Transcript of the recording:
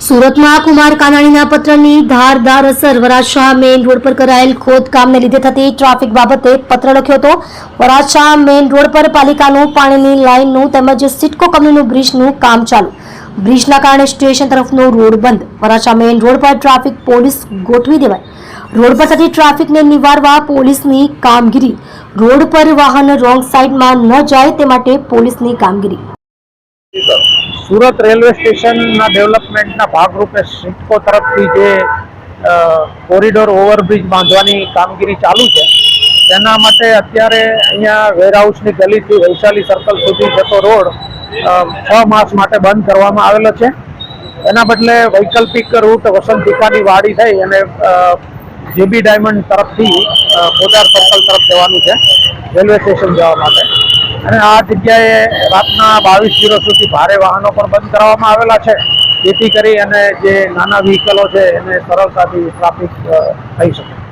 સુરતમાં કુમાર કાનાણીના પત્રની ધારદાર અસર. Varachha main road પર કરાયેલ ખોદકામને લીધે થતી ટ્રાફિક બાબતે પત્ર લખ્યો હતો. વરાછા મેઇન રોડ પર પાલિકાનું પાણીની લાઇનનું તેમજ સિટકો કંપનીનું બ્રિજનું કામ ચાલુ. બ્રિજના કારણે સ્ટેશન તરફનો રોડ બંધ. વરાછા મેઇન રોડ પર ટ્રાફિક પોલીસ ગોઠવી દેવાય. રોડ પર થતી ટ્રાફિકને નિવારવા પોલીસની કામગીરી. રોડ પર વાહન રોંગ સાઇડમાં ન જાય તે માટે પોલીસની કામગીરી. સુરત રેલવે સ્ટેશનના ડેવલપમેન્ટના ભાગરૂપે સિટકો તરફથી જે કોરિડોર ઓવરબ્રિજ બાંધવાની કામગીરી ચાલુ છે તેના માટે અત્યારે અહીંયા વેરહાઉસની ગલીથી વૈશાલી સર્કલ સુધી જતો રોડ છ માસ માટે બંધ કરવામાં આવેલો છે. એના બદલે વૈકલ્પિક રૂટ વસંત દીપાની વાડી થઈ અને જેબી ડાયમંડ તરફથી અ, સર્કલ તરફ જવાનું છે રેલવે સ્ટેશન જવા માટે. અને આ જગ્યાએ રાતના બાવીસ જીરો સુધી ભારે વાહનો પણ બંધ કરવામાં આવેલા છે. જેથી કરી અને જે નાના વ્હીકલો છે એને સરળતાથી ટ્રાફિક થઈ શકે.